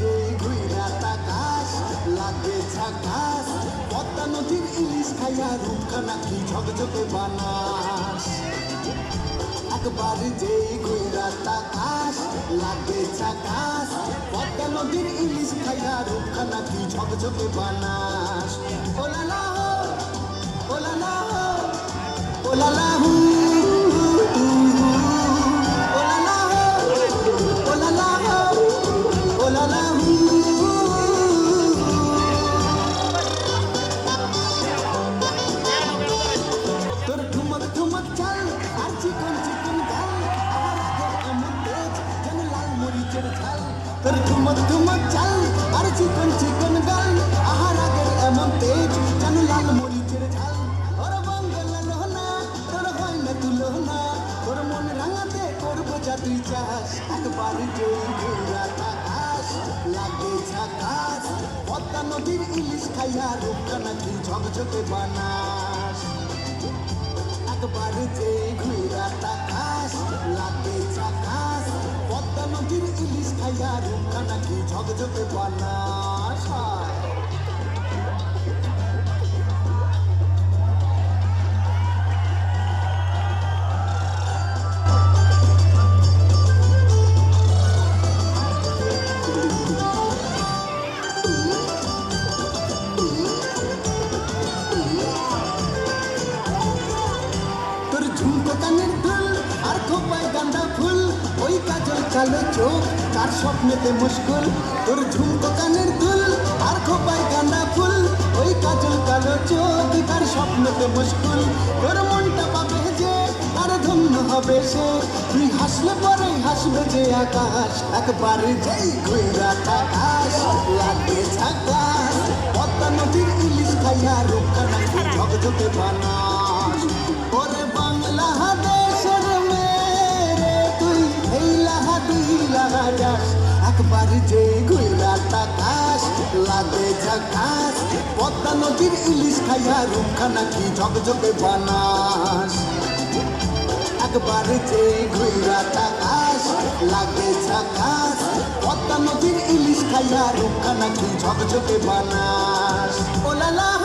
যে ঘুইরা তাকাস, লাগে ঝাকাস পদ্মা নদীর ইলিশ খাইয়া রূপখানা কি ঝকঝকে বানাস। একবার যে ঘুইরা লাগে পদ্মা নদীর ইলিশ খাইয়া রূপখানা কি ঝকঝকে বানাস। ওলালা ওলালা ওলালা ঠুমক চাল আর চিকন চিকন গাল আমার আগে এমন তেজ যেন লাল মরিচের ঝাল। তোর ঠুমক ঠুমক চাল আর চিকন চিকন গাল আহার আগের এমন তেজ যেন লাল মরিচের ঝাল। ওর বাঙ্গালা লোহনা, তোর হয় না তুলনা তোর মন রাঙাতে করব যা তুই চাস। একবার যেই ঘুরা তাকাস লাগে ঝাকাস, পদ্মা নদীর ইলিশ খাইয়া রূপখানা কি ঝকঝকে বানাস। একবার যে ঘুরা তাকাস লাগে চাকাস, পদ্মা নদীর ইলিশ খাইয়া রূপখানা কি ঝকঝকে বানাস হায়। কালো চোখ তার স্বপ্নেতে মুশকুল তোর ঝুমকো কানের দুল আর খোপায় গাঁদা ফুল। ওই কাজল কালো চোখ, তার স্বপ্নেতে মুশকুল। তোর মনটা পাবে যে তার ধন্য হবে সে। তুই হাসলে পরে হাসবে যে আকাশ, একবার যেই ঘুরা আকাশ লাগে ঝাকাশ পদ্মা নদীর ইলিশ খাইয়া রূপখানা ঝকঝকে বানাস যাস একবার যে ঘুরা তাকাস লাগে ঝাকাস পদ্মা নদীর ইলিশ খাইয়া রূপখানা কি ঝকঝকে বানাস? একবার যে ঘুরা তাকাস লাগে ঝাকাস পদ্মা নদীর ইলিশ খাইয়া রূপখানা কি ঝকঝকে বানাস? ওলালা